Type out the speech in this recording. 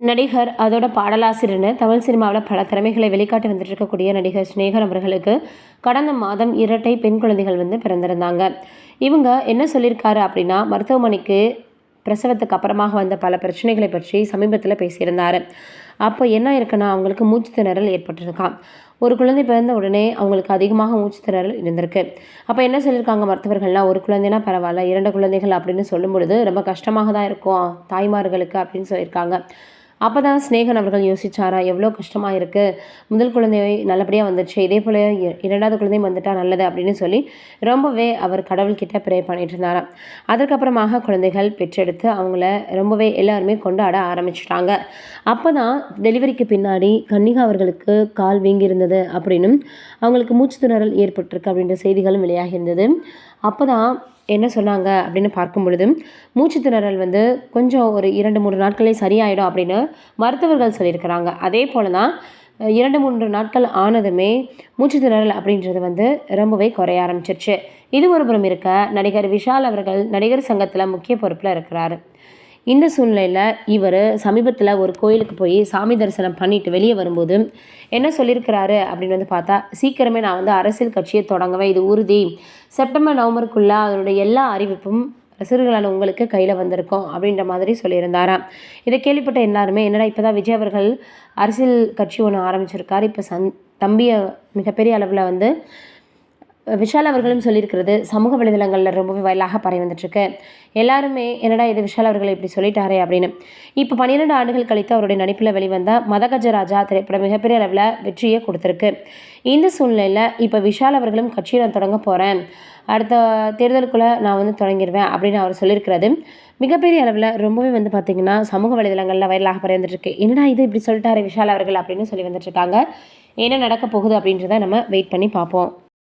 நடிகர் அதோட பாடலாசிரியர்னு தமிழ் சினிமாவில் பல திறமைகளை வெளிக்காட்டி வந்துட்டு இருக்கக்கூடிய நடிகர் ஸ்னேகர் அவர்களுக்கு கடந்த மாதம் இரட்டை பெண் குழந்தைகள் வந்து பிறந்திருந்தாங்க. இவங்க என்ன சொல்லியிருக்காரு அப்படின்னா மருத்துவமனைக்கு பிரசவத்துக்கு அப்புறமாக வந்த பல பிரச்சனைகளை பற்றி சமீபத்தில் பேசியிருந்தார். அப்போ என்ன இருக்குன்னா அவங்களுக்கு மூச்சு திணறல் ஏற்பட்டிருக்கான் ஒரு குழந்தை பிறந்த உடனே அவங்களுக்கு அதிகமாக மூச்சு திணறல் இருந்திருக்கு. அப்போ என்ன சொல்லியிருக்காங்க மருத்துவர்கள்லாம் ஒரு குழந்தைனா பரவாயில்ல இரண்டு குழந்தைகள் அப்படின்னு சொல்லும் பொழுது ரொம்ப கஷ்டமாக தான் இருக்கும் தாய்மார்களுக்கு அப்படின்னு சொல்லியிருக்காங்க. அப்போ தான் ஸ்னேகன் அவர்கள் யோசிச்சாரா எவ்வளோ கஷ்டமாக இருக்குது முதல் குழந்தை நல்லபடியாக வந்துச்சு இதே போல் இரண்டாவது குழந்தையும் வந்துட்டா நல்லது அப்படின்னு சொல்லி ரொம்பவே அவர் கடவுள்கிட்ட ப்ரே பண்ணிட்டு இருந்தாராம் அதற்கப்புறமாக குழந்தைகள் பெற்றெடுத்து அவங்கள ரொம்பவே எல்லாருமே கொண்டாட ஆரம்பிச்சிட்டாங்க. அப்போ தான் டெலிவரிக்கு பின்னாடி கன்னிகா அவர்களுக்கு கால் வீங்கியிருந்தது அப்படின்னும் அவங்களுக்கு மூச்சு திணறல் ஏற்பட்டிருக்கு அப்படின்ற செய்திகளும் வெளியாகி இருந்தது. அப்போ தான் என்ன சொன்னாங்க அப்படின்னு பார்க்கும் பொழுது மூச்சு திணறல் வந்து கொஞ்சம் ஒரு இரண்டு மூன்று நாட்களே சரியாயிடும் அப்படின்னு மருத்துவர்கள் சொல்லியிருக்கிறாங்க. அதே போல் தான் இரண்டு மூன்று நாட்கள் ஆனதுமே மூச்சு திணறல் அப்படின்றது வந்து ரொம்பவே குறைய ஆரம்பிச்சிருச்சு. இது ஒரு புறம் இருக்க நடிகர் விஷால் அவர்கள் நடிகர் சங்கத்தில் முக்கிய பொறுப்பில் இருக்கிறாரு. இந்த சூழ்நிலையில் இவர் சமீபத்தில் ஒரு கோயிலுக்கு போய் சாமி தரிசனம் பண்ணிட்டு வெளியே வரும்போது என்ன சொல்லியிருக்கிறாரு அப்படின்னு வந்து பார்த்தா சீக்கிரமே நான் வந்து அரசியல் கட்சியை தொடங்குவேன் இது உறுதி. செப்டம்பர் நவம்பருக்குள்ளே அதனுடைய எல்லா அறிவிப்பும் ரசிகர்களான உங்களுக்கு கையில் வந்திருக்கோம் அப்படின்ற மாதிரி சொல்லியிருந்தாராம். இதை கேள்விப்பட்ட எல்லாருமே என்னடா இப்போ தான் விஜய் அவர்கள் அரசியல் கட்சி ஒன்று ஆரம்பிச்சிருக்காரு இப்போ சந் தம்பியை மிகப்பெரிய அளவில் வந்து விஷால் அவர்களும் சொல்லியிருக்கிறது சமூக வலைதளங்களில் ரொம்பவே வயலாக பரவி வந்துட்டுருக்கு. எல்லாருமே என்னடா இது விஷால் அவர்கள் இப்படி சொல்லிட்டாரே அப்படின்னு. இப்போ பன்னிரெண்டு ஆண்டுகள் கழித்து அவருடைய நடிப்பில் வெளிவந்த மதகஜராஜா திரைப்படம் மிகப்பெரிய அளவில் வெற்றியை கொடுத்துருக்கு. இந்த சூழ்நிலையில் இப்போ விஷால் அவர்களும் கட்சியை நான் தொடங்க போகிறேன் அடுத்த தேர்தலுக்குள்ளே நான் வந்து தொடங்கிடுவேன் அப்படின்னு அவர் சொல்லியிருக்கிறது. மிகப்பெரிய அளவில் ரொம்பவே வந்து பார்த்திங்கன்னா சமூக வலைதளங்களில் வைரலாக பரவி வந்துட்டுருக்கு. என்னடா இது இப்படி சொல்லிட்டாரு விஷால் அவர்கள் அப்படின்னு சொல்லி வந்துட்டுருக்காங்க. என்ன நடக்க போகுது அப்படின்றத நம்ம வெயிட் பண்ணி பார்ப்போம்.